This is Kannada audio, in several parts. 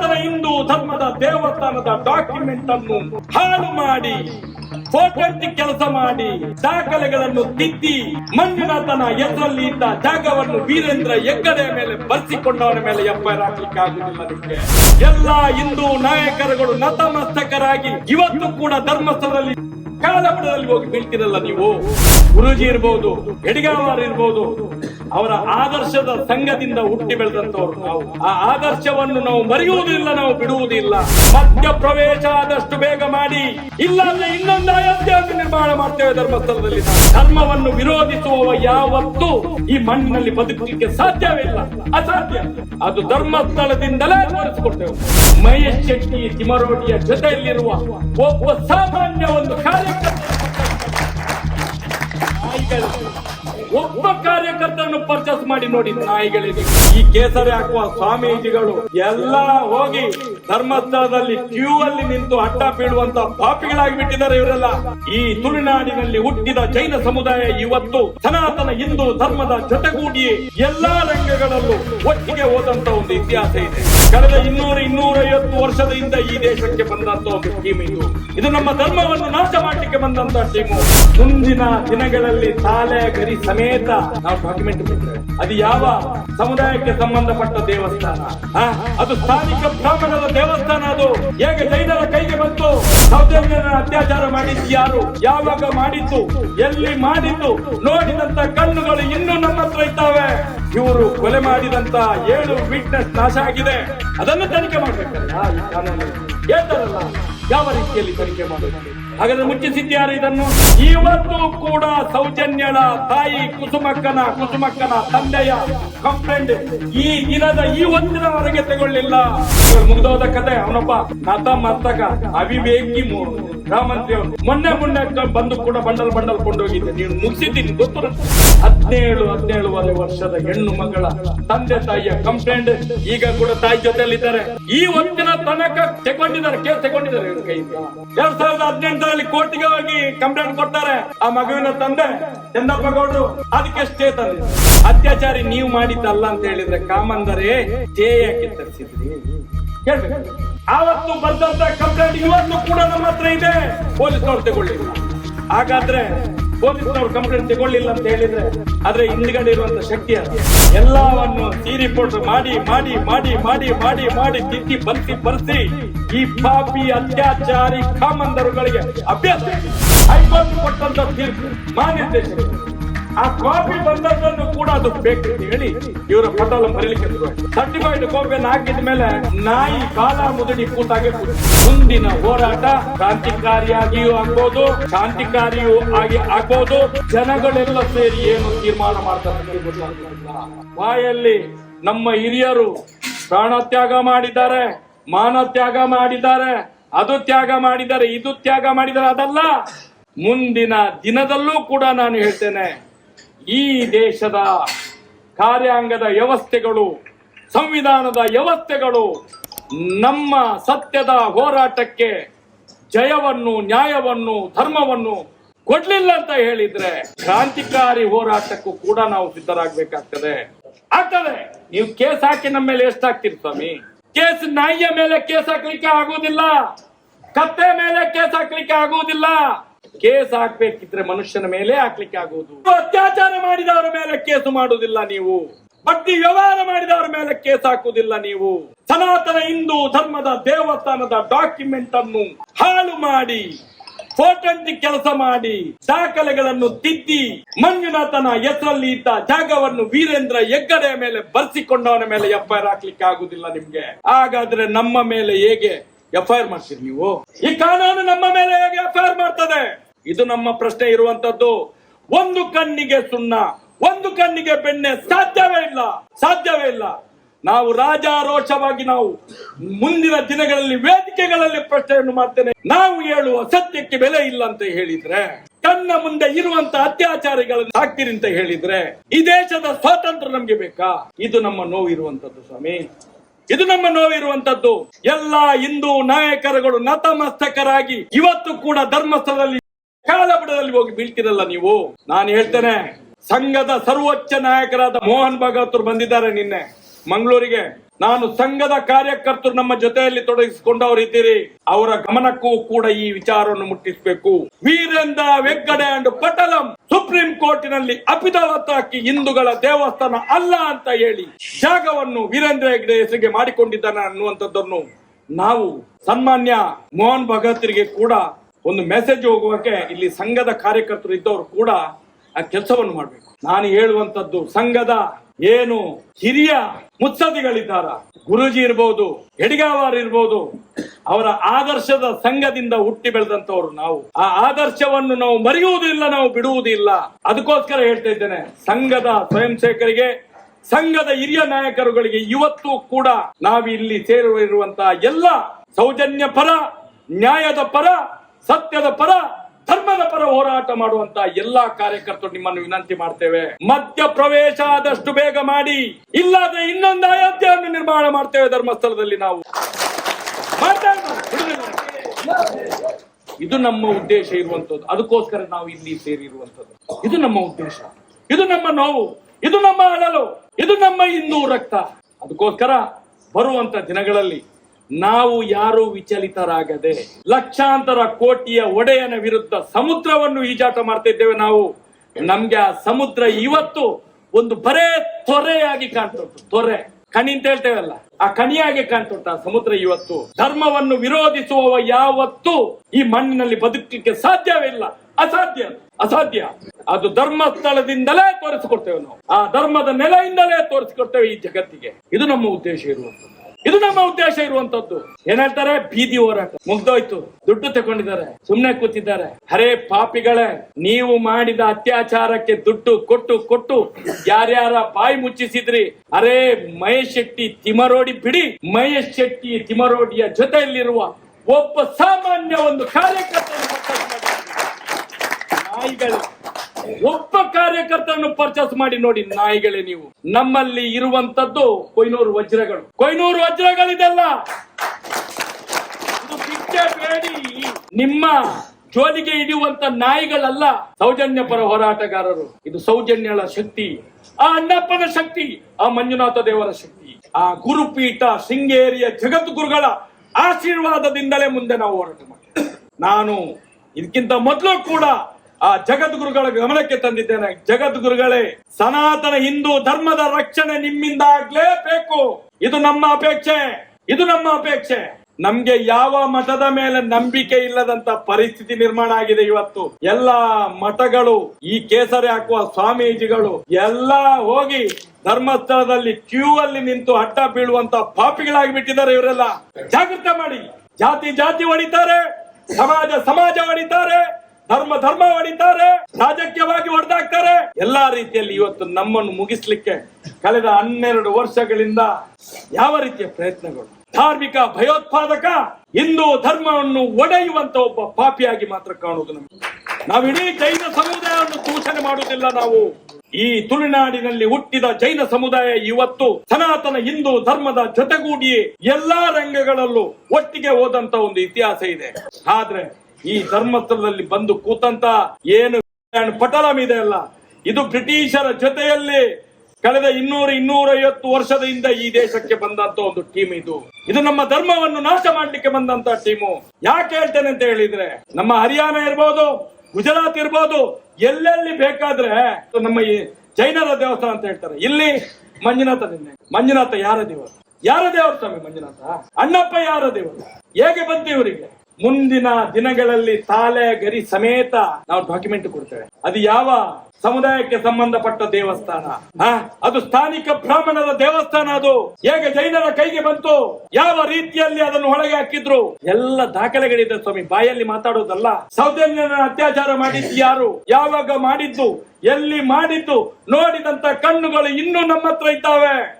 ಸನಾತನ ಹಿಂದೂ ಧರ್ಮದ ದೇವಸ್ಥಾನದ ಡಾಕ್ಯುಮೆಂಟ್ ಅನ್ನು ಹಾಳು ಮಾಡಿ ಫೋಟೋಂಟಿ ಕೆಲಸ ಮಾಡಿ, ದಾಖಲೆಗಳನ್ನು ತಿದ್ದಿ, ಮಂಜುನಾಥನ ಹೆಸರಲ್ಲಿ ಇದ್ದ ಜಾಗವನ್ನು ವೀರೇಂದ್ರ ಹೆಗ್ಗಡೆಯ ಮೇಲೆ ಬರ್ಸಿಕೊಂಡವನ ಮೇಲೆ ಎಫ್ಐಆರ್ ಹಾಕ್ಲಿಕ್ಕೆ ಆಗುದಿಲ್ಲ ನಿಮಗೆ ಎಲ್ಲಾ ಹಿಂದೂ ನಾಯಕರುಗಳು ನತಮಸ್ತಕರಾಗಿ ಇವತ್ತು ಕೂಡ ಧರ್ಮಸ್ಥಳದಲ್ಲಿ ಕಾಲಪುರದಲ್ಲಿ ಹೋಗಿ ಬೀಳ್ತಿರಲ್ಲ ನೀವು. ಗುರುಜಿ ಇರ್ಬೋದು ಎಡಿಗಾವರ್ ಇರ್ಬೋದು ಅವರ ಆದರ್ಶದ ಸಂಘದಿಂದ ಹುಟ್ಟಿ ಬೆಳೆದಂತವ್ರು ನಾವು. ಆ ಆದರ್ಶವನ್ನು ನಾವು ಮರೆಯುವುದಿಲ್ಲ, ನಾವು ಬಿಡುವುದಿಲ್ಲ. ಮಧ್ಯ ಪ್ರವೇಶ ಆದಷ್ಟು ಬೇಗ ಮಾಡಿ. ಇಲ್ಲಾಂದ್ರೆ ಇನ್ನೊಂದು ಅಯೋಧ್ಯೆಯನ್ನು ನಿರ್ಮಾಣ ಮಾಡ್ತೇವೆ ಧರ್ಮಸ್ಥಳದಲ್ಲಿ. ಧರ್ಮವನ್ನು ವಿರೋಧಿಸುವವ ಯಾವತ್ತೂ ಈ ಮಣ್ಣಿನಲ್ಲಿ ಬದುಕಲಿಕ್ಕೆ ಸಾಧ್ಯವೇ ಇಲ್ಲ. ಅಸಾಧ್ಯ. ಅದು ಧರ್ಮಸ್ಥಳದಿಂದಲೇ ತೋರಿಸಿಕೊಡ್ತೇವೆ. ಮಹೇಶ್ ಶೆಟ್ಟಿ ತಿಮರೋಡಿಯ ಜೊತೆಯಲ್ಲಿರುವ ಒಬ್ಬ ಸಾಮಾನ್ಯ ಒಂದು ಕಾರ್ಯಕ್ರಮ. ಒಬ್ಬ ಕಾರ್ಯಕರ್ತರನ್ನು ಪರ್ಚೇಸ್ ಮಾಡಿ ನೋಡಿ ನಾಯಿಗಳಿಗೆ. ಈ ಕೇಸರಿ ಹಾಕುವ ಸ್ವಾಮೀಜಿಗಳು ಎಲ್ಲ ಹೋಗಿ ಧರ್ಮಸ್ಥಳದಲ್ಲಿ ಕ್ಯೂ ಅಲ್ಲಿ ನಿಂತು ಅಡ್ಡ ಬೀಳುವಂತ ಪಾಪಿಗಳಾಗಿ ಬಿಟ್ಟಿದ್ದಾರೆ ಇವರೆಲ್ಲ. ಈ ತುಳುನಾಡಿನಲ್ಲಿ ಹುಟ್ಟಿದ ಜೈನ ಸಮುದಾಯ ಇವತ್ತು ಸನಾತನ ಹಿಂದೂ ಧರ್ಮದ ಜೊತೆಗೂಡಿ ಎಲ್ಲಾ ರಂಗಗಳಲ್ಲೂ ಒಟ್ಟಿಗೆ ಹೋದಂತ ಒಂದು ಇತಿಹಾಸ ಇದೆ. ಕಳೆದ ಇನ್ನೂರ ಇನ್ನೂರೈವತ್ತು ವರ್ಷದ ಹಿಂದೆ ಈ ದೇಶಕ್ಕೆ ಬಂದಂತ ಒಂದು ಟೀಮ್ ಇದು. ಇದು ನಮ್ಮ ಧರ್ಮವನ್ನು ನಾಶ ಮಾಡಲಿಕ್ಕೆ ಬಂದಂತ ಟೀಮು ಮುಂದಿನ ದಿನಗಳಲ್ಲಿ ತಾಲೆ ಗರಿ ಸಮೇತ ನಾವು ಡಾಕ್ಯುಮೆಂಟ್ ಅದು ಯಾವ ಸಮುದಾಯಕ್ಕೆ ಸಂಬಂಧಪಟ್ಟ ದೇವಸ್ಥಾನ? ಅದು ಸ್ಥಾನಿಕ ಬ್ರಾಹ್ಮಣರ ದೇವಸ್ಥಾನ ಅದು. ಹೇಗೆ ಜೈನರ ಕೈಗೆ ಬಂತು? ಸೌಜನ್ಯನ ಅತ್ಯಾಚಾರ ಮಾಡಿದ್ದು ಯಾರು? ಯಾವಾಗ ಮಾಡಿದ್ದು? ಎಲ್ಲಿ ಮಾಡಿದ್ದು? ನೋಡಿದಂತ ಕಣ್ಣುಗಳು ಇನ್ನೂ ನಮ್ಮ ಹತ್ರ ಇದ್ದಾವೆ. ಇವರು ಕೊಲೆ ಮಾಡಿದಂತ ಏಳು ವಿಟ್ನೆಸ್ ನಾಶ ಆಗಿದೆ. ಅದನ್ನು ತನಿಖೆ ಮಾಡ್ಬೇಕಲ್ಲ ಈ ಕಾನೂನು ಹೇಳ್ತಾರಲ್ಲ, ಯಾವ ರೀತಿಯಲ್ಲಿ ತನಿಖೆ ಮಾಡಬೇಕು? ಹಾಗಾದ್ರೆ ಮುಚ್ಚಿಸಿದ್ಯಾರು ಇದನ್ನು. ಇವತ್ತು ಕೂಡ ಸೌಜನ್ಯಳ ತಾಯಿ ಕುಸುಮಕ್ಕನ ಕುಸುಮಕ್ಕನ ತಂದೆಯ ಕಂಪ್ಲೇಂಟ್ ಈ ದಿನದ, ಈ ಒಂದಿನವರೆಗೆ ತಗೊಳ್ಳಿಲ್ಲ. ಮುಗಿದೋದ ಕತೆ, ಅವನೊಬ್ಬ ನತ ಮರ್ತಕ ಅವಿವೇಕಿ ಮು- ಗೃಹ ಮಂತ್ರಿ ಮೊನ್ನೆ ಮೊನ್ನೆ ಬಂದು ಕೂಡ ಬಂಡಲ್ ಬಂಡಲ್ ಕೊಂಡೋಗಿದ್ದೆ. ನೀನು ಮುಗಿಸಿದ್ದೀನಿ ಗೊತ್ತು. ಹದಿನೇಳು, ಹದಿನೇಳುವರೆ ವರ್ಷದ ಹೆಣ್ಣು ಮಗಳ, ತಂದೆ ತಾಯಿಯ ಕಂಪ್ಲೇಂಟ್ ಈಗ ಕೂಡ ತಾಯಿ ಜೊತೆಲಿದ್ದಾರೆ ಈ ಹೊತ್ತಿನ ತನಕ ತಗೊಂಡಿದ್ದಾರೆ, ಕೇಸ್ ತಗೊಂಡಿದ್ದಾರೆ ಇವ್ರ ಕೈಯಿಂದ ಎರಡ್ ಸಾವಿರದ ಹದಿನೆಂಟರಲ್ಲಿ ಕೋರ್ಟ್ಗೆ ಹೋಗಿ ಕಂಪ್ಲೇಂಟ್ ಕೊಡ್ತಾರೆ. ಆ ಮಗುವಿನ ತಂದೆ ಚಂದಪ್ಪ ಗೌಡ್ರು, ಅದಕ್ಕೆ ಸ್ಟೇ ತಂದೆ ಅತ್ಯಾಚಾರಿ ನೀವು ಮಾಡಿದ್ದಲ್ಲ ಅಂತ ಹೇಳಿದ್ರೆ ಕಾಮಂದರೇ ಸ್ಟೇ ಯಾಕೆ ತರಿಸಿದ್ರಿ. ಕೇಳ್ಬೇಕು? ಆವತ್ತು ಬಂದಂತ ಕಂಪ್ಲೇಂಟ್ ಇವತ್ತು ಕೂಡ ನಮ್ಮ ಹತ್ರ ಇದೆ. ಪೊಲೀಸ್ನವ್ರು ತಗೊಳ್ಳಿಲ್ಲ. ಹಾಗಾದ್ರೆ ಪೊಲೀಸ್ನವ್ರು ಕಂಪ್ಲೇಂಟ್ ತಗೊಳ್ಳಿಲ್ಲ ಅಂತ ಹೇಳಿದ್ರೆ ಆದ್ರೆ ಹಿಂದ್ಗಡೆ ಇರುವಂತ ಶಕ್ತಿ ಅದು ಎಲ್ಲವನ್ನು ಸಿ ರಿಪೋರ್ಟ್ ಮಾಡಿ ಮಾಡಿ ಮಾಡಿ ಮಾಡಿ ಮಾಡಿ ಮಾಡಿ ತಿದ್ದಿ ಬರ್ಸಿ ಬರ್ಸಿ ಈ ಪಾಪಿ ಅತ್ಯಾಚಾರಿ ಕಾಮಂದರುಗಳಿಗೆ ಅಭ್ಯಾಸ ಹೈಕೋರ್ಟ್ ಕೊಟ್ಟಂತ ತೀರ್ಪು. ಮಾನ್ಯತೆ ಆ ಕಾಪಿ ಬಂದದ್ದನ್ನು ಕೂಡ ಅದು ಬೇಕು ಅಂತ ಹೇಳಿ ಇವರ ಪಟೋಲ ಬರೀಲಿಕ್ಕೆ ಸರ್ಟಿಫೈಡ್ ಕಾಪಿಯನ್ನು ಹಾಕಿದ ಮೇಲೆ ನಾಯಿ ಕಾಲ ಮುದುಡಿ ಕೂತಾಗೆ ಕೂತು. ಮುಂದಿನ ಹೋರಾಟ ಕ್ರಾಂತಿಕಾರಿಯಾಗಿಯೂ ಆಗ್ಬೋದು, ಕ್ರಾಂತಿಕಾರಿಯೂ ಆಗಿ ಆಗ್ಬೋದು ಜನಗಳೆಲ್ಲ ಸೇರಿ ಏನು ತೀರ್ಮಾನ ಮಾಡ್ತಾರೆ. ಬಾಯಲ್ಲಿ ನಮ್ಮ ಹಿರಿಯರು ಪ್ರಾಣ ತ್ಯಾಗ ಮಾಡಿದ್ದಾರೆ, ಮಾನ ತ್ಯಾಗ ಮಾಡಿದ್ದಾರೆ, ಅದು ತ್ಯಾಗ ಮಾಡಿದ್ದಾರೆ, ಇದು ತ್ಯಾಗ ಮಾಡಿದ್ದಾರೆ, ಅದಲ್ಲ ಮುಂದಿನ ದಿನದಲ್ಲೂ ಕೂಡ ನಾನು ಹೇಳ್ತೇನೆ ಈ ದೇಶದ ಕಾರ್ಯಾಂಗದ ವ್ಯವಸ್ಥೆಗಳು, ಸಂವಿಧಾನದ ವ್ಯವಸ್ಥೆಗಳು ನಮ್ಮ ಸತ್ಯದ ಹೋರಾಟಕ್ಕೆ ಜಯವನ್ನು, ನ್ಯಾಯವನ್ನು, ಧರ್ಮವನ್ನು ಕೊಡ್ಲಿಲ್ಲ ಅಂತ ಹೇಳಿದ್ರೆ ಕ್ರಾಂತಿಕಾರಿ ಹೋರಾಟಕ್ಕೂ ಕೂಡ ನಾವು ಸಿದ್ಧರಾಗಬೇಕಾಗ್ತದೆ. ಆಗ್ತದೆ. ನೀವು ಕೇಸ್ ಹಾಕಿ ನಮ್ಮ ಮೇಲೆ ಎಷ್ಟಾಗ್ತೀರಿ ಸ್ವಾಮಿ? ಕೇಸ್ ನಾಯಿಯ ಮೇಲೆ ಕೇಸ್ ಹಾಕ್ಲಿಕ್ಕೆ ಆಗುವುದಿಲ್ಲ. ಕತ್ತೆ ಮೇಲೆ ಕೇಸ್ ಹಾಕ್ಲಿಕ್ಕೆ ಆಗುವುದಿಲ್ಲ. ಕೇಸ್ ಹಾಕ್ಬೇಕಿದ್ರೆ ಮನುಷ್ಯನ ಮೇಲೆ ಹಾಕ್ಲಿಕ್ಕೆ ಆಗುವುದು. ಅತ್ಯಾಚಾರ ಮಾಡಿದವರ ಮೇಲೆ ಕೇಸು ಮಾಡುವುದಿಲ್ಲ ನೀವು. ಭಕ್ತಿ ವ್ಯವಹಾರ ಮಾಡಿದವರ ಮೇಲೆ ಕೇಸ್ ಹಾಕುವುದಿಲ್ಲ ನೀವು. ಸನಾತನ ಹಿಂದೂ ಧರ್ಮದ ದೇವಸ್ಥಾನದ ಡಾಕ್ಯುಮೆಂಟ್ ಅನ್ನು ಹಾಳು ಮಾಡಿ ಫೋಟಂತಿ ಕೆಲಸ ಮಾಡಿ, ದಾಖಲೆಗಳನ್ನು ತಿದ್ದಿ, ಮಂಜುನಾಥನ ಹೆಸರಲ್ಲಿ ಇದ್ದ ಜಾಗವನ್ನು ವೀರೇಂದ್ರ ಹೆಗ್ಗಡೆಯ ಮೇಲೆ ಬರ್ಸಿಕೊಂಡವನ ಮೇಲೆ ಎಫ್ಐಆರ್ ಹಾಕ್ಲಿಕ್ಕೆ ಆಗುದಿಲ್ಲ ನಿಮ್ಗೆ. ಹಾಗಾದ್ರೆ ನಮ್ಮ ಮೇಲೆ ಹೇಗೆ ಎಫ್ಐಆರ್ ಮಾಡ್ತೀರಿ ನೀವು? ಈ ಕಾನೂನು ನಮ್ಮ ಮೇಲೆ ಹೇಗೆ ಎಫ್ಐಆರ್ ಮಾಡ್ತದೆ? ಇದು ನಮ್ಮ ಪ್ರಶ್ನೆ ಇರುವಂತದ್ದು, ಒಂದು ಕಣ್ಣಿಗೆ ಸುಣ್ಣ, ಒಂದು ಕಣ್ಣಿಗೆ ಬೆಣ್ಣೆ ಸಾಧ್ಯವೇ ಇಲ್ಲ ಸಾಧ್ಯವೇ ಇಲ್ಲ. ನಾವು ರಾಜಾರೋಷವಾಗಿ ನಾವು ಮುಂದಿನ ದಿನಗಳಲ್ಲಿ ವೇದಿಕೆಗಳಲ್ಲಿ ಪ್ರಶ್ನೆಯನ್ನು ಮಾಡ್ತೇನೆ. ನಾವು ಹೇಳುವ ಸತ್ಯಕ್ಕೆ ಬೆಲೆ ಇಲ್ಲ ಅಂತ ಹೇಳಿದ್ರೆ ತನ್ನ ಮುಂದೆ ಇರುವಂತ ಅತ್ಯಾಚಾರಿಗಳನ್ನು ಹಾಕ್ತೀರಿ ಅಂತ ಹೇಳಿದ್ರೆ, ಈ ದೇಶದ ಸ್ವಾತಂತ್ರ್ಯ ನಮ್ಗೆ ಬೇಕಾ? ಇದು ನಮ್ಮ ನೋವಿರುವಂತದ್ದು ಸ್ವಾಮಿ. ಇದು ನಮ್ಮ ನೋವಿರುವಂತದ್ದು. ಎಲ್ಲಾ ಹಿಂದೂ ನಾಯಕರುಗಳು ನತಮಸ್ತಕರಾಗಿ ಇವತ್ತು ಕೂಡ ಧರ್ಮಸ್ಥಳದಲ್ಲಿ ಕಾಲಬುಡದಲ್ಲಿ ಹೋಗಿ ಬೀಳ್ತಿರಲ್ಲ ನೀವು? ನಾನು ಹೇಳ್ತೇನೆ, ಸಂಘದ ಸರ್ವೋಚ್ಚ ನಾಯಕರಾದ ಮೋಹನ್ ಭಾಗವತರು ಬಂದಿದ್ದಾರೆ ನಿನ್ನೆ. ಮಂಗಳೂರಿಗೆ. ನಾನು ಸಂಘದ ಕಾರ್ಯಕರ್ತರು ನಮ್ಮ ಜೊತೆಯಲ್ಲಿ ತೊಡಗಿಸಿಕೊಂಡವರಿದ್ದೀರಿ ಅವರ ಗಮನಕ್ಕೂ ಕೂಡ ಈ ವಿಚಾರವನ್ನು ಮುಟ್ಟಿಸಬೇಕು. ವೀರೇಂದ್ರ ವೆಗ್ಗಡೆ ಅಂಡ್ ಪಟಲಂ ಸುಪ್ರೀಂ ಕೋರ್ಟಿನಲ್ಲಿ ಅಪಿದಾವತ್ ಹಾಕಿ ಹಿಂದೂಗಳ ದೇವಸ್ಥಾನ ಅಲ್ಲ ಅಂತ ಹೇಳಿ ಜಾಗವನ್ನು ವೀರೇಂದ್ರ ಹೆಗ್ಡೆ ಹೆಸರಿಗೆ ಮಾಡಿಕೊಂಡಿದ್ದಾನೆ ಅನ್ನುವಂಥದ್ದನ್ನು ನಾವು ಸನ್ಮಾನ್ಯ ಮೋಹನ್ ಭಗತ್ರಿಗೆ ಕೂಡ ಒಂದು ಮೆಸೇಜ್ ಹೋಗುವಕ್ಕೆ ಇಲ್ಲಿ ಸಂಘದ ಕಾರ್ಯಕರ್ತರು ಇದ್ದವರು ಕೂಡ ಆ ಕೆಲಸವನ್ನು ಮಾಡಬೇಕು. ನಾನು ಹೇಳುವಂತದ್ದು ಸಂಘದ ಏನು ಹಿರಿಯ ಮುತ್ಸದಿಗಳಿದ್ದಾರ ಗುರುಜಿ ಇರ್ಬೋದು, ಹೆಡಿಗಾವಾರ್ ಇರ್ಬೋದು, ಅವರ ಆದರ್ಶದ ಸಂಘದಿಂದ ಹುಟ್ಟಿ ಬೆಳೆದಂತವ್ರು ನಾವು. ಆ ಆದರ್ಶವನ್ನು ನಾವು ಮರೆಯುವುದಿಲ್ಲ, ನಾವು ಬಿಡುವುದಿಲ್ಲ. ಅದಕ್ಕೋಸ್ಕರ ಹೇಳ್ತಾ ಇದ್ದೇನೆ, ಸಂಘದ ಸ್ವಯಂ ಸೇವಕರಿಗೆ ಸಂಘದ ಹಿರಿಯ ನಾಯಕರುಗಳಿಗೆ ಇವತ್ತು ಕೂಡ ನಾವಿಲ್ಲಿ ಸೇರಿರುವಂತಹ ಎಲ್ಲ ಸೌಜನ್ಯ ಪರ, ನ್ಯಾಯದ ಪರ ಸತ್ಯದ ಪರ, ಧರ್ಮದ ಪರ ಹೋರಾಟ ಮಾಡುವಂತ ಎಲ್ಲಾ ಕಾರ್ಯಕರ್ತರು ನಿಮ್ಮನ್ನು ವಿನಂತಿ ಮಾಡ್ತೇವೆ. ಮಧ್ಯ ಪ್ರವೇಶ ಆದಷ್ಟು ಬೇಗ ಮಾಡಿ, ಇಲ್ಲಾದ್ರೆ ಇನ್ನೊಂದು ಅಯೋಧ್ಯೆಯನ್ನು ನಿರ್ಮಾಣ ಮಾಡ್ತೇವೆ ಧರ್ಮಸ್ಥಳದಲ್ಲಿ ನಾವು. ಇದು ನಮ್ಮ ಉದ್ದೇಶ ಇರುವಂತದ್ದು. ಅದಕ್ಕೋಸ್ಕರ ನಾವು ಇಲ್ಲಿ ಸೇರಿರುವಂತದ್ದು ಇದು ನಮ್ಮ ಉದ್ದೇಶ. ಇದು ನಮ್ಮ ನೋವು. ಇದು ನಮ್ಮ ಅಳಲು. ಇದು ನಮ್ಮ ಇನ್ನೂ ರಕ್ತ. ಅದಕ್ಕೋಸ್ಕರ ಬರುವಂತ ದಿನಗಳಲ್ಲಿ ನಾವು ಯಾರು ವಿಚಲಿತರಾಗದೆ ಲಕ್ಷಾಂತರ ಕೋಟಿಯ ಒಡೆಯನ ವಿರುದ್ಧ ಸಮುದ್ರವನ್ನು ಈಜಾಟ ಮಾಡ್ತಾ ಇದ್ದೇವೆ ನಾವು. ನಮ್ಗೆ ಆ ಸಮುದ್ರ ಇವತ್ತು ಒಂದು ಬರೇ ತೊರೆಯಾಗಿ ಕಾಣ್ತುಂಟು. ತೊರೆ. ಕಣಿ ಅಂತ ಹೇಳ್ತೇವಲ್ಲ. ಆ ಕಣಿಯಾಗಿ ಕಾಣ್ತುಂಟ ಆ ಸಮುದ್ರ ಇವತ್ತು. ಧರ್ಮವನ್ನು ವಿರೋಧಿಸುವವ ಯಾವತ್ತು ಈ ಮಣ್ಣಿನಲ್ಲಿ ಬದುಕಲಿಕ್ಕೆ ಸಾಧ್ಯವಿಲ್ಲ ಅಸಾಧ್ಯ. ಅಸಾಧ್ಯ. ಅದು ಧರ್ಮಸ್ಥಳದಿಂದಲೇ ತೋರಿಸಿಕೊಡ್ತೇವೆ ನಾವು. ಆ ಧರ್ಮದ ನೆಲೆಯಿಂದಲೇ ತೋರಿಸಿಕೊಡ್ತೇವೆ ಈ ಜಗತ್ತಿಗೆ. ಇದು ನಮ್ಮ ಉದ್ದೇಶ ಇರುವಂತದ್ದು ಇದು ನಮ್ಮ ಉದ್ದೇಶ ಇರುವಂತದ್ದು. ಏನ್ ಹೇಳ್ತಾರೆ? ಬೀದಿ ಹೋರಾಟ. ಮುಗ್ದೋಯ್ತು. ದುಡ್ಡು ತಗೊಂಡಿದ್ದಾರೆ. ಸುಮ್ನೆ ಕೂತಿದ್ದಾರೆ. ಅರೆ ಪಾಪಿಗಳೇ, ನೀವು ಮಾಡಿದ ಅತ್ಯಾಚಾರಕ್ಕೆ ದುಡ್ಡು ಕೊಟ್ಟು ಕೊಟ್ಟು ಯಾರ್ಯಾರ ಬಾಯಿ ಮುಚ್ಚಿಸಿದ್ರಿ? ಅರೇ ಮಹೇಶ್ ಶೆಟ್ಟಿ ತಿಮರೋಡಿ ಬಿಡಿ. ಮಹೇಶ್ ಶೆಟ್ಟಿ ತಿಮರೋಡಿಯ ಜೊತೆಯಲ್ಲಿರುವ ಒಬ್ಬ ಸಾಮಾನ್ಯ ಒಂದು ಕಾರ್ಯಕರ್ತ ನಾಯಿಗಳು. ಒಬ್ಬ ಕಾರ್ಯಕರ್ತರನ್ನು ಪರ್ಚೇಸ್ ಮಾಡಿ ನೋಡಿ ನಾಯಿಗಳೇ ನೀವು. ನಮ್ಮಲ್ಲಿ ಇರುವಂತದ್ದು ಕೊಯ್ನೂರು ವಜ್ರಗಳು. ಕೊಯ್ನೂರು ವಜ್ರಗಳಿದೆಲ್ಲ. ನಿಮ್ಮ ಜೋಲಿಗೆ ಹಿಡಿಯುವಂತ ನಾಯಿಗಳಲ್ಲ ಸೌಜನ್ಯ ಪರ ಹೋರಾಟಗಾರರು. ಇದು ಸೌಜನ್ಯಳ ಶಕ್ತಿ, ಆ ಅಣ್ಣಪ್ಪನ ಶಕ್ತಿ, ಆ ಮಂಜುನಾಥ ದೇವರ ಶಕ್ತಿ. ಆ ಗುರುಪೀಠ ಶೃಂಗೇರಿಯ ಜಗದ್ಗುರುಗಳ ಆಶೀರ್ವಾದದಿಂದಲೇ ಮುಂದೆ ನಾವು ಹೋರಾಟ ಮಾಡ್ತೇವೆ. ನಾನು ಇದಕ್ಕಿಂತ ಮೊದಲು ಕೂಡ ಆ ಜಗದ್ಗುರುಗಳ ಗಮನಕ್ಕೆ ತಂದಿದ್ದೇನೆ. ಜಗದ್ಗುರುಗಳೇ, ಸನಾತನ ಹಿಂದೂ ಧರ್ಮದ ರಕ್ಷಣೆ ನಿಮ್ಮಿಂದ ಆಗ್ಲೇಬೇಕು ಇದು ನಮ್ಮ ಅಪೇಕ್ಷೆ. ಇದು ನಮ್ಮ ಅಪೇಕ್ಷೆ. ನಮ್ಗೆ ಯಾವ ಮಠದ ಮೇಲೆ ನಂಬಿಕೆ ಇಲ್ಲದಂತ ಪರಿಸ್ಥಿತಿ ನಿರ್ಮಾಣ ಆಗಿದೆ ಇವತ್ತು. ಎಲ್ಲಾ ಮಠಗಳು, ಈ ಕೇಸರಿ ಹಾಕುವ ಸ್ವಾಮೀಜಿಗಳು, ಎಲ್ಲಾ ಹೋಗಿ ಧರ್ಮಸ್ಥಳದಲ್ಲಿ ಕ್ಯೂ ಅಲ್ಲಿ ನಿಂತು ಅಡ್ಡ ಬೀಳುವಂತ ಪಾಪಿಗಳಾಗಿ ಬಿಟ್ಟಿದ್ದಾರೆ ಇವರೆಲ್ಲ. ಜಾಗೃತ ಮಾಡಿ. ಜಾತಿ ಜಾತಿ ಹೊಡಿತಾರೆ, ಸಮಾಜ ಸಮಾಜ ಹೊಡಿತಾರೆ ಧರ್ಮ ಧರ್ಮ ಹೊಡಿತಾರೆ ರಾಜಕೀಯವಾಗಿ ಹೊಡೆದಾಕ್ತಾರೆ. ಎಲ್ಲಾ ರೀತಿಯಲ್ಲಿ ಇವತ್ತು ನಮ್ಮನ್ನು ಮುಗಿಸ್ಲಿಕ್ಕೆ ಕಳೆದ ಹನ್ನೆರಡು ವರ್ಷಗಳಿಂದ ಯಾವ ರೀತಿಯ ಪ್ರಯತ್ನಗಳು? ಧಾರ್ಮಿಕ ಭಯೋತ್ಪಾದಕ ಹಿಂದೂ ಧರ್ಮವನ್ನು ಒಡೆಯುವಂತ ಒಬ್ಬ ಪಾಪಿಯಾಗಿ ಮಾತ್ರ ಕಾಣುವುದು ನಮಗೆ. ನಾವು ಇಡೀ ಜೈನ ಸಮುದಾಯವನ್ನು ಸೂಚನೆ ಮಾಡುವುದಿಲ್ಲ ನಾವು. ಈ ತುಳುನಾಡಿನಲ್ಲಿ ಹುಟ್ಟಿದ ಜೈನ ಸಮುದಾಯ ಇವತ್ತು ಸನಾತನ ಹಿಂದೂ ಧರ್ಮದ ಜೊತೆಗೂಡಿ ಎಲ್ಲಾ ರಂಗಗಳಲ್ಲೂ ಒಟ್ಟಿಗೆ ಹೋದಂತ ಒಂದು ಇತಿಹಾಸ ಇದೆ. ಆದ್ರೆ ಈ ಧರ್ಮಸ್ಥಳದಲ್ಲಿ ಬಂದು ಕೂತಂತ ಏನು ಪಟಲಂ ಇದೆ ಅಲ್ಲ? ಇದು ಬ್ರಿಟಿಷರ ಜೊತೆಯಲ್ಲಿ ಕಳೆದ ಇನ್ನೂರ ಇನ್ನೂರ ಐವತ್ತು ವರ್ಷದ ಹಿಂದ ಈ ದೇಶಕ್ಕೆ ಬಂದಂತ ಒಂದು ಟೀಮ್ ಇದು. ಇದು ನಮ್ಮ ಧರ್ಮವನ್ನು ನಾಶ ಮಾಡ್ಲಿಕ್ಕೆ ಬಂದಂತ ಟೀಮು. ಯಾಕೆ ಹೇಳ್ತೇನೆ ಅಂತ ಹೇಳಿದ್ರೆ, ನಮ್ಮ ಹರಿಯಾಣ ಇರ್ಬೋದು, ಗುಜರಾತ್ ಇರ್ಬೋದು, ಎಲ್ಲೆಲ್ಲಿ ಬೇಕಾದ್ರೆ ನಮ್ಮ ಈ ಜೈನರ ದೇವಸ್ಥಾನ ಅಂತ ಹೇಳ್ತಾರೆ. ಇಲ್ಲಿ ಮಂಜುನಾಥ ನಿನ್ನೆ. ಮಂಜುನಾಥ ಯಾರ ದೇವರು? ಯಾರ ದೇವರು ಸ್ವಾಮಿ ಮಂಜುನಾಥ? ಅಣ್ಣಪ್ಪ ಯಾರ ದೇವರು? ಹೇಗೆ ಬಂತು ಇವರಿಗೆ? ಮುಂದಿನ ದಿನಗಳಲ್ಲಿ ತಾಲೆ ಗರಿ ಸಮೇತ ನಾವು ಡಾಕ್ಯುಮೆಂಟ್ ಕೊಡ್ತೇವೆ. ಅದು ಯಾವ ಸಮುದಾಯಕ್ಕೆ ಸಂಬಂಧಪಟ್ಟ ದೇವಸ್ಥಾನ? ಅದು ಸ್ಥಾನಿಕ ಬ್ರಾಹ್ಮಣರ ದೇವಸ್ಥಾನ ಅದು. ಹೇಗೆ ಜೈನರ ಕೈಗೆ ಬಂತು? ಯಾವ ರೀತಿಯಲ್ಲಿ ಅದನ್ನು ಒಳಗೆ ಹಾಕಿದ್ರು? ಎಲ್ಲ ದಾಖಲೆಗಳಿದೆ ಸ್ವಾಮಿ. ಬಾಯಲ್ಲಿ ಮಾತಾಡೋದಲ್ಲ. ಸೌಜನ್ಯನ ಅತ್ಯಾಚಾರ ಮಾಡಿದ್ದು ಯಾರು? ಯಾವಾಗ ಮಾಡಿದ್ದು? ಎಲ್ಲಿ ಮಾಡಿದ್ದು? ನೋಡಿದಂತ ಕಣ್ಣುಗಳು ಇನ್ನೂ ನಮ್ಮ ಹತ್ರ ಇದ್ದಾವೆ.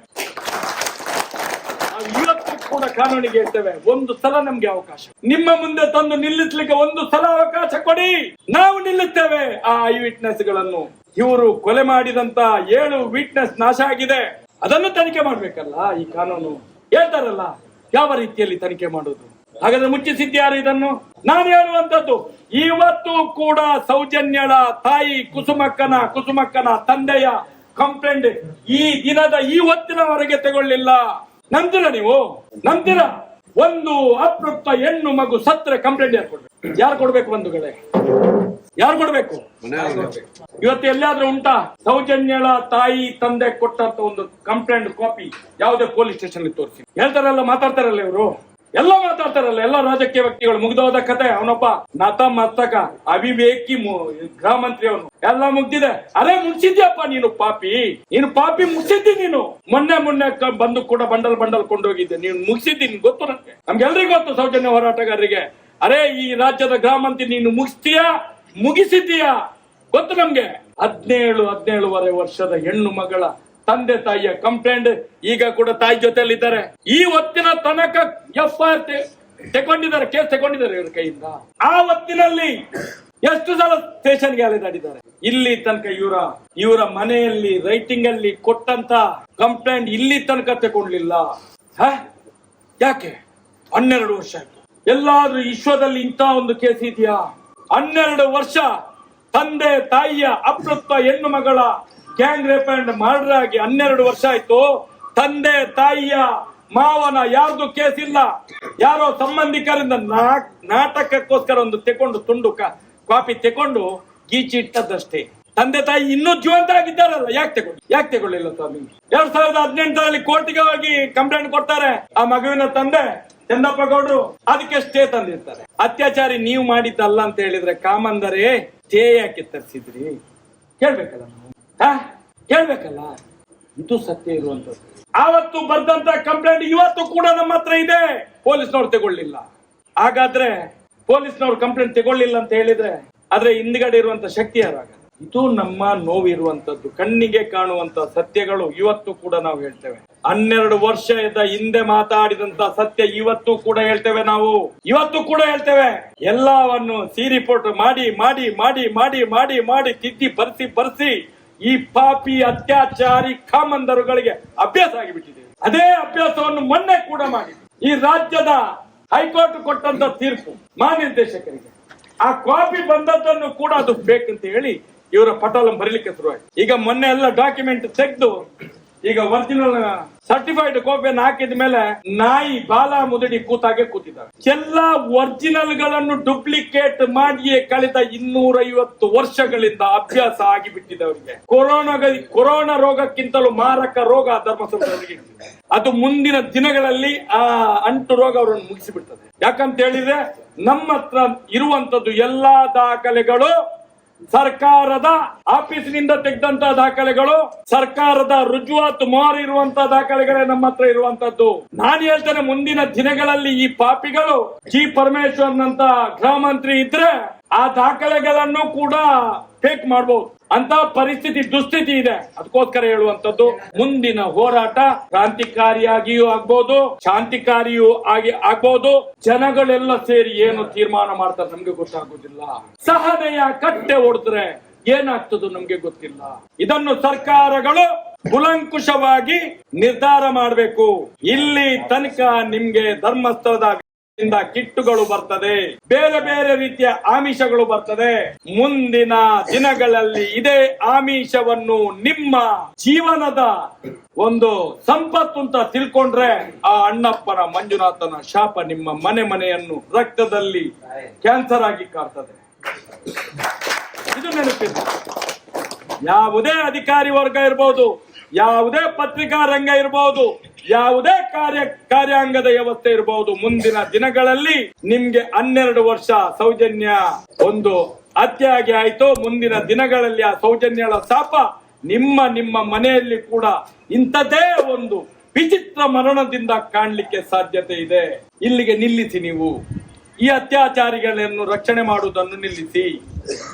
ಕೂಡ ಕಾನೂನಿಗೆ ಹೇಳ್ತೇವೆ. ಒಂದು ಸಲ ನಮ್ಗೆ ಅವಕಾಶ. ನಿಮ್ಮ ಮುಂದೆ ತಂದು ನಿಲ್ಲಿಸ್ಲಿಕ್ಕೆ ಒಂದು ಸಲ ಅವಕಾಶ ಕೊಡಿ. ನಾವು ನಿಲ್ಲುತ್ತೇವೆ ಆ ಐ ವಿಟ್ನೆಸ್ಗಳನ್ನು ಇವರು ಕೊಲೆ ಮಾಡಿದಂತ ಏಳು ವಿಟ್ನೆಸ್ ನಾಶ ಆಗಿದೆ. ಅದನ್ನು ತನಿಖೆ ಮಾಡ್ಬೇಕಲ್ಲ ಈ ಕಾನೂನು. ಹೇಳ್ತಾರಲ್ಲ, ಯಾವ ರೀತಿಯಲ್ಲಿ ತನಿಖೆ ಮಾಡುದು? ಹಾಗಾದ್ರೆ ಮುಚ್ಚಿಸಿದ್ಯಾರು ಇದನ್ನು? ನಾನು ಹೇಳುವಂತದ್ದು ಇವತ್ತು ಕೂಡ ಸೌಜನ್ಯಳ ತಾಯಿ ಕುಸುಮಕ್ಕನ ಕುಸುಮಕ್ಕನ ತಂದೆಯ ಕಂಪ್ಲೇಂಟ್ ಈ ದಿನದ, ಈ ಹೊತ್ತಿನವರೆಗೆ ತಗೊಳ್ಳಿಲ್ಲ. ನಂಬ್ತೀರಾ ನೀವು? ನಂಬ್ತೀರ ಒಂದು ಅಪೃಪ್ತ ಹೆಣ್ಣು ಮಗು ಸತ್ರೆ ಕಂಪ್ಲೇಂಟ್ ಯಾರು ಕೊಡ್ಬೇಕು? ಯಾರು ಕೊಡ್ಬೇಕು ಬಂಧುಗಳೇ? ಯಾರು ಕೊಡ್ಬೇಕು? ಇವತ್ತು ಎಲ್ಲಾದ್ರೂ ಉಂಟಾ? ಸೌಜನ್ಯಳ ತಾಯಿ, ತಂದೆ ಕೊಟ್ಟಂತ ಒಂದು ಕಂಪ್ಲೇಂಟ್ ಕಾಪಿ ಯಾವುದೇ ಪೊಲೀಸ್ ಸ್ಟೇಷನ್ ತೋರಿಸಿ. ಹೇಳ್ತಾರಲ್ಲ, ಮಾತಾಡ್ತಾರಲ್ಲ ಇವರು? ಎಲ್ಲ ಮಾತಾಡ್ತಾರಲ್ಲ, ಎಲ್ಲ ರಾಜಕೀಯ ವ್ಯಕ್ತಿಗಳು. ಮುಗ್ದೋದ ಕತೆ, ಅವನೊಬ್ಬ ನತ ಮಸ್ತಕ, ಅವಿವೇಕಿ ಗೃಹ ಮಂತ್ರಿ ಅವನು ಎಲ್ಲ ಮುಗ್ದಿದೆ. ಅರೆ, ಮುಗಿಸಿದ್ಯಪ್ಪ ನೀನು ಪಾಪಿ. ನೀನು ಪಾಪಿ ಮುಗಿಸಿದ್ದಿ ನೀನು. ಮೊನ್ನೆ ಮೊನ್ನೆ ಬಂದು ಕೂಡ ಬಂಡಲ್ ಬಂಡಲ್ ಕೊಂಡೋಗಿದ್ದೆ. ನೀನು ಮುಗಿಸಿದ್ದಿ ನಿನ್ ಗೊತ್ತು ನನಗೆ ನಮ್ಗೆಲ್ರಿಗೂ ಗೊತ್ತು ಸೌಜನ್ಯ ಹೋರಾಟಗಾರರಿಗೆ. ಅರೆ, ಈ ರಾಜ್ಯದ ಗೃಹ ಮಂತ್ರಿ ನೀನು ಮುಗಿಸ್ತೀಯಾ? ಮುಗಿಸಿದ್ದೀಯಾ? ಗೊತ್ತು ನಮ್ಗೆ? ಹದಿನೇಳು, ಹದಿನೇಳುವರೆ ವರ್ಷದ ಹೆಣ್ಣು ಮಗಳ ತಂದೆ ತಾಯಿಯ ಕಂಪ್ಲೇಂಟ್ ಈಗ ಕೂಡ ತಾಯಿ ಜೊತೆಯಲ್ಲಿ ಇದ್ದಾರೆ ಈ ಹೊತ್ತಿನ ತನಕ ಎಫ್ ಆರ್ ತಗೊಂಡಿದ್ದಾರೆ ಕೇಸ್ ತಗೊಂಡಿದ್ದಾರೆ ಇವ್ರ ಕೈಯಿಂದ. ಆ ಹೊತ್ತಿನಲ್ಲಿ ಎಷ್ಟು ಸಲ ಸ್ಟೇಷನ್ಗೆ ಅಲೆದಾಡಿದ್ದಾರೆ? ಇಲ್ಲಿ ತನಕ ಇವರ ಇವರ ಮನೆಯಲ್ಲಿ ರೈಟಿಂಗ್ ಅಲ್ಲಿ ಕೊಟ್ಟಂತ ಕಂಪ್ಲೇಂಟ್ ಇಲ್ಲಿ ತನಕ ತಗೊಂಡ್ಲಿಲ್ಲ? ಯಾಕೆ? ಹನ್ನೆರಡು ವರ್ಷ ಎಲ್ಲಾದ್ರೂ ವಿಶ್ವದಲ್ಲಿ ಇಂತ ಒಂದು ಕೇಸ್ ಇದೆಯಾ? ಹನ್ನೆರಡು ವರ್ಷ ತಂದೆ ತಾಯಿಯ ಅಪ್ರತ್ವ ಹೆಣ್ಣು ಮಗಳ ಗ್ಯಾಂಗ್ ರೇಪ್ ಅಂಡ್ ಮರ್ಡರ್ ಆಗಿ ಹನ್ನೆರಡು ವರ್ಷ ಆಯ್ತು. ತಂದೆ, ತಾಯಿಯ, ಮಾವನ ಯಾರ್ದು ಕೇಸ್ ಇಲ್ಲ. ಯಾರೋ ಸಂಬಂಧಿಕರಿಂದ ನಾಟಕಕ್ಕೋಸ್ಕರ ಒಂದು ತೆಕೊಂಡು, ತುಂಡು ಕಾಪಿ ತೆಕೊಂಡು ಗೀಚಿ ಇಟ್ಟದ್ದಷ್ಟೇ. ತಂದೆ, ತಾಯಿ ಇನ್ನೂ ಜೀವಂತ ಆಗಿದ್ದಾರಲ್ಲ, ಯಾಕೆ ತಗೊಂಡು ಯಾಕೆ ತಗೊಳ್ಳಿಲ್ಲ ಸ್ವಾಮಿ? ಎರಡ್ ಸಾವಿರದ ಹದಿನೆಂಟರಲ್ಲಿ ಕೋರ್ಟಿಗೆ ಹೋಗಿ ಕಂಪ್ಲೇಂಟ್ ಕೊಡ್ತಾರೆ. ಆ ಮಗುವಿನ ತಂದೆ ಚಂದಪ್ಪ ಗೌಡ್ರು ಅದಕ್ಕೆ ಸ್ಟೇ ತಂದಿರ್ತಾರೆ. ಅತ್ಯಾಚಾರಿ ನೀವು ಮಾಡಿದ್ದಲ್ಲ ಅಂತ ಹೇಳಿದ್ರೆ ಕಾಮಂದರೇ ಸ್ಟೇ ಯಾಕೆ ತರಿಸಿದ್ರಿ. ಕೇಳ್ಬೇಕಲ್ಲ ನಾವು? ಹಾ ಕೇಳ್ಬೇಕಲ್ಲ ಇದು ಸತ್ಯ ಇರುವಂತದ್ದು ಆವತ್ತು ಬರ್ದಂತ ಕಂಪ್ಲೇಂಟ್ ಇವತ್ತು ಕೂಡ ನಮ್ಮ ಹತ್ರ ಇದೆ. ಪೊಲೀಸ್ನವ್ರು ತಗೊಳ್ಳಿಲ್ಲ. ಹಾಗಾದ್ರೆ ಪೊಲೀಸ್ನವ್ರು ಕಂಪ್ಲೇಂಟ್ ತಗೊಳ್ಳಿಲ್ಲ ಅಂತ ಹೇಳಿದ್ರೆ, ಆದ್ರೆ ಹಿಂದ್ಗಡೆ ಇರುವಂತ ಶಕ್ತಿ ಯಾರಾಗ ಇದು ನಮ್ಮ ನೋವಿರುವಂತದ್ದು ಕಣ್ಣಿಗೆ ಕಾಣುವಂತ ಸತ್ಯಗಳು ಇವತ್ತು ಕೂಡ ನಾವು ಹೇಳ್ತೇವೆ. ಹನ್ನೆರಡು ವರ್ಷದ ಹಿಂದೆ ಮಾತಾಡಿದಂತ ಸತ್ಯ ಇವತ್ತು ಕೂಡ ಹೇಳ್ತೇವೆ ನಾವು. ಇವತ್ತು ಕೂಡ ಹೇಳ್ತೇವೆ. ಎಲ್ಲವನ್ನು ಸಿ ರಿಪೋರ್ಟ್ ಮಾಡಿ ಮಾಡಿ ಮಾಡಿ ಮಾಡಿ ಮಾಡಿ ಮಾಡಿ ತಿದ್ದಿ, ಬರ್ಸಿ ಬರ್ಸಿ. ಈ ಪಾಪಿ ಅತ್ಯಾಚಾರಿ ಕಾಮಂದರುಗಳಿಗೆ ಅಭ್ಯಾಸ ಆಗಿಬಿಟ್ಟಿದೆ. ಅದೇ ಅಭ್ಯಾಸವನ್ನು ಮೊನ್ನೆ ಕೂಡ ಮಾಡಿ ಈ ರಾಜ್ಯದ ಹೈಕೋರ್ಟ್ ಕೊಟ್ಟಂತ ತೀರ್ಪು ಮಹಾನಿರ್ದೇಶಕರಿಗೆ. ಆ ಕಾಪಿ ಬಂದದ್ದನ್ನು ಕೂಡ ಅದು ಬೇಕಂತ ಹೇಳಿ ಇವರ ಪಟಾಲಂ ಬರೀಲಿಕ್ಕೆ ಶುರುವಾಯ್ತು. ಈಗ ಮೊನ್ನೆ ಎಲ್ಲ ಡಾಕ್ಯುಮೆಂಟ್ ತೆಗೆದು ಈಗ ಒರಿಜಿನಲ್ ಸರ್ಟಿಫೈಡ್ ಕಾಪಿಯನ್ನು ಹಾಕಿದ ಮೇಲೆ ನಾಯಿ ಬಾಲ ಮುದುಡಿ ಕೂತಾಗೆ ಕೂತಿದ್ದಾರೆ. ಎಲ್ಲ ಒರಿಜಿನಲ್ಗಳನ್ನು ಡೂಪ್ಲಿಕೇಟ್ ಮಾಡಿಯೇ ಕಳೆದ ಇನ್ನೂರೈವತ್ತು ವರ್ಷಗಳಿಂದ ಅಭ್ಯಾಸ ಆಗಿಬಿಟ್ಟಿದೆ ಅವರಿಗೆ. ಕೊರೋನಾ ಕೊರೋನಾ ರೋಗಕ್ಕಿಂತಲೂ ಮಾರಕ ರೋಗ ಧರ್ಮಸ್ಥಳದವರಿಗೆ ಅದು ಮುಂದಿನ ದಿನಗಳಲ್ಲಿ ಆ ಅಂಟು ರೋಗ ಅವರನ್ನು ಮುಗಿಸಿಬಿಡ್ತದೆ. ಯಾಕಂತ ಹೇಳಿದ್ರೆ ನಮ್ಮ ಹತ್ರ ಇರುವಂತದ್ದು ಎಲ್ಲಾ ದಾಖಲೆಗಳು ಸರ್ಕಾರದ ಆಫೀಸಿನಿಂದ ತೆಗೆದಂತ ದಾಖಲೆಗಳು, ಸರ್ಕಾರದ ರುಜುವಾತು ಮಾರಿ ಇರುವಂತ ದಾಖಲೆಗಳೇ ನಮ್ಮ ಹತ್ರ ಇರುವಂತದ್ದು. ನಾನು ಹೇಳ್ತೇನೆ, ಮುಂದಿನ ದಿನಗಳಲ್ಲಿ ಈ ಪಾಪಿಗಳು ಜಿ ಪರಮೇಶ್ವರ್ನಂತ ಗೃಹ ಮಂತ್ರಿ ಇದ್ರೆ ಆ ದಾಖಲೆಗಳನ್ನು ಕೂಡ ಫೇಕ್ ಮಾಡಬಹುದು ಅಂತ ಪರಿಸ್ಥಿತಿ, ದುಸ್ಥಿತಿ ಇದೆ. ಅದಕ್ಕೋಸ್ಕರ ಹೇಳುವಂತದ್ದು ಮುಂದಿನ ಹೋರಾಟ ಕ್ರಾಂತಿಕಾರಿಯಾಗಿಯೂ ಆಗ್ಬಹುದು ಶಾಂತಿಕಾರಿಯೂ ಆಗಿ ಆಗ್ಬಹುದು ಜನಗಳೆಲ್ಲ ಸೇರಿ ಏನು ತೀರ್ಮಾನ ಮಾಡ್ತಾರೆ ನಮ್ಗೆ ಗೊತ್ತಾಗುದಿಲ್ಲ. ಸಹನೆಯ ಕಟ್ಟೆ ಹೊಡೆದ್ರೆ ಏನಾಗ್ತದೋ ನಮ್ಗೆ ಗೊತ್ತಿಲ್ಲ. ಇದನ್ನು ಸರ್ಕಾರಗಳು ಕುಲಂಕುಷವಾಗಿ ನಿರ್ಧಾರ ಮಾಡಬೇಕು. ಇಲ್ಲಿ ತನಕ ನಿಮ್ಗೆ ಧರ್ಮಸ್ಥಳದ ಕಿಟ್ಟುಗಳು ಬರ್ತದೆ. ಬೇರೆ ಬೇರೆ ರೀತಿಯ ಆಮಿಷಗಳು ಬರ್ತದೆ. ಮುಂದಿನ ದಿನಗಳಲ್ಲಿ ಇದೇ ಆಮಿಷವನ್ನು ನಿಮ್ಮ ಜೀವನದ ಒಂದು ಸಂಪತ್ತು ಅಂತ ತಿಳ್ಕೊಂಡ್ರೆ ಆ ಅಣ್ಣಪ್ಪನ ಮಂಜುನಾಥನ ಶಾಪ ನಿಮ್ಮ ಮನೆ ಮನೆಯನ್ನು ರಕ್ತದಲ್ಲಿ ಕ್ಯಾನ್ಸರ್ ಆಗಿ ಕಾಡ್ತದೆ ಇದು ನೆನಪಿದೆ. ಯಾವುದೇ ಅಧಿಕಾರಿ ವರ್ಗ ಇರಬಹುದು ಯಾವುದೇ ಪತ್ರಿಕಾ ರಂಗ ಇರಬಹುದು ಯಾವುದೇ ಕಾರ್ಯ ಕಾರ್ಯಾಂಗದ ವ್ಯವಸ್ಥೆ ಇರಬಹುದು. ಮುಂದಿನ ದಿನಗಳಲ್ಲಿ ನಿಮ್ಗೆ ಹನ್ನೆರಡು ವರ್ಷ ಸೌಜನ್ಯ ಒಂದು ಅತ್ಯಾಗಿ ಆಯ್ತು. ಮುಂದಿನ ದಿನಗಳಲ್ಲಿ ಆ ಸೌಜನ್ಯಗಳ ಶಾಪ ನಿಮ್ಮ ನಿಮ್ಮ ಮನೆಯಲ್ಲಿ ಕೂಡ ಇಂಥದ್ದೇ ಒಂದು ವಿಚಿತ್ರ ಮರಣದಿಂದ ಕಾಣಲಿಕ್ಕೆ ಸಾಧ್ಯತೆ ಇದೆ. ಇಲ್ಲಿಗೆ ನಿಲ್ಲಿಸಿ ನೀವು. ಈ ಅತ್ಯಾಚಾರಿಗಳನ್ನು ರಕ್ಷಣೆ ಮಾಡುವುದನ್ನು ನಿಲ್ಲಿಸಿ.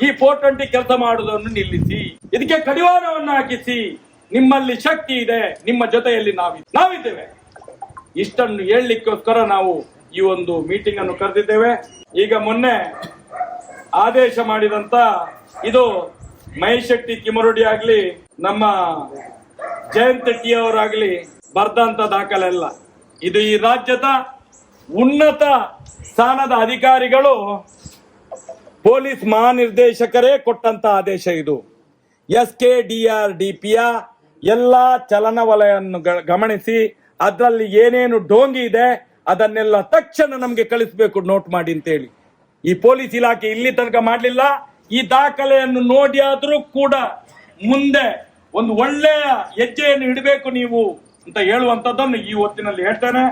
ಈ ಫೋರ್ ಟ್ವೆಂಟಿ ಕೆಲಸ ಮಾಡುವುದನ್ನು ನಿಲ್ಲಿಸಿ. ಇದಕ್ಕೆ ಕಡಿವಾಣವನ್ನು ಹಾಕಿಸಿ ನಿಮ್ಮಲ್ಲಿ ಶಕ್ತಿ ಇದೆ, ನಿಮ್ಮ ಜೊತೆಯಲ್ಲಿ ನಾವಿ ನಾವಿದ್ದೇವೆ. ಇಷ್ಟನ್ನು ಹೇಳಲಿಕ್ಕೋಸ್ಕರ ನಾವು ಈ ಒಂದು ಮೀಟಿಂಗ್ ಅನ್ನು ಕರೆದಿದ್ದೇವೆ. ಈಗ ಮೊನ್ನೆ ಆದೇಶ ಮಾಡಿದಂತ ಇದು ಮಹಿಶೆಟ್ಟಿ ಶೆಟ್ಟಿ ಕಿಮರುಡಿ ಆಗ್ಲಿ, ನಮ್ಮ ಜಯಂತ ಟಿ ಅವರಾಗ್ಲಿ ಬರ್ದಂತ ದಾಖಲೆ ಅಲ್ಲ ಇದು ಈ ರಾಜ್ಯದ ಉನ್ನತ ಸ್ಥಾನದ ಅಧಿಕಾರಿಗಳು ಪೊಲೀಸ್ ಮಹಾನಿರ್ದೇಶಕರೇ ಕೊಟ್ಟಂತ ಆದೇಶ ಇದು. S K D R D ಪಿಯ ಎಲ್ಲಾ ಚಲನವಲಯನ್ನು ಗಮನಿಸಿ, ಅದರಲ್ಲಿ ಏನೇನು ಡೋಂಗಿ ಇದೆ, ಅದನ್ನೆಲ್ಲ ತಕ್ಷಣ ನಮಗೆ ಕಳಿಸಬೇಕು ನೋಟ್ ಮಾಡಿ ಅಂತ ಹೇಳಿ ಈ ಪೊಲೀಸ್ ಇಲಾಖೆ ಇಲ್ಲಿ ತನಕ ಮಾಡಲಿಲ್ಲ, ಈ ದಾಖಲೆಯನ್ನು ನೋಡಿ ಆದರೂ ಕೂಡ ಮುಂದೆ ಒಂದು ಒಳ್ಳೆಯ ಹೆಜ್ಜೆಯನ್ನು ಇಡಬೇಕು ನೀವು ಅಂತ ಹೇಳುವಂತದ್ದನ್ನು ಈ ಹೊತ್ತಿನಲ್ಲಿ ಹೇಳ್ತೇನೆ.